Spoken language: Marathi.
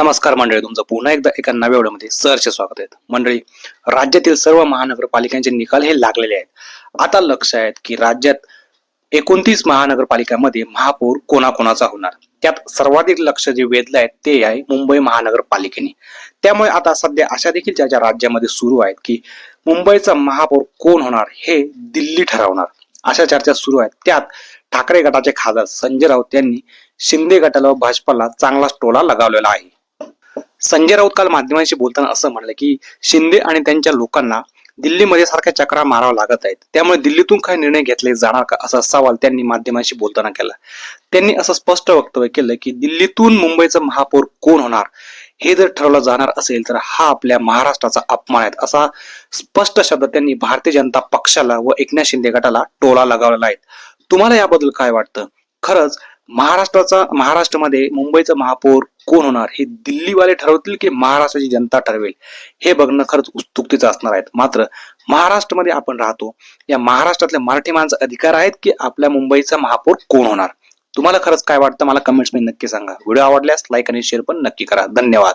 नमस्कार मंडळी तुमचं पुन्हा एकदा एका नव्या व्हिडिओमध्ये सरचे स्वागत आहे. मंडळी राज्यातील सर्व महानगरपालिकांचे निकाल हे लागलेले आहेत. आता लक्ष आहेत की राज्यात एकोणतीस महानगरपालिकांमध्ये महापौर कोणाकोणाचा होणार? त्यात सर्वाधिक लक्ष जे वेधलं आहे ते आहे मुंबई महानगरपालिकेने. त्यामुळे आता सध्या अशा देखील ज्या ज्या राज्यामध्ये सुरू आहेत की मुंबईचा महापौर कोण होणार हे दिल्ली ठरवणार. अशा चर्चा सुरू आहेत त्यात ठाकरे गटाचे खासदार संजय राऊत यांनी शिंदे गटाला व भाजपाला चांगलाच टोला लगावलेला आहे. संजय राऊत काल माध्यमांशी बोलताना असं म्हणलं की शिंदे आणि त्यांच्या लोकांना दिल्लीमध्ये सारख्या चक्रा माराव्या लागत आहेत. त्यामुळे दिल्लीतून काही निर्णय घेतले जाणार का असा सवाल त्यांनी माध्यमांशी बोलताना केला. त्यांनी असं स्पष्ट वक्तव्य केलं की दिल्लीतून मुंबईचा महापौर कोण होणार? हे जर ठरवलं जाणार असेल तर हा आपल्या महाराष्ट्राचा अपमान आहे असा स्पष्ट शब्द त्यांनी भारतीय जनता पक्षाला व एकनाथ शिंदे गटाला टोला लगावलेला आहे. तुम्हाला याबद्दल काय वाटतं? खरंच महाराष्ट्राचा महाराष्ट्रामध्ये मुंबईचा महापौर कोण होणार? हे दिल्लीवाले ठरवतील की महाराष्ट्राची जनता ठरवेल? हे बघणं खरंच उत्सुकतेचं असणार आहे मात्र महाराष्ट्रामध्ये आपण राहतो या महाराष्ट्रातल्या मराठी माणसं अधिकार आहेत की आपल्या मुंबईचा महापौर कोण होणार? तुम्हाला खरंच काय वाटतं? मला कमेंट्समध्ये नक्की सांगा. व्हिडिओ आवडल्यास लाईक आणि शेअर पण नक्की करा. धन्यवाद.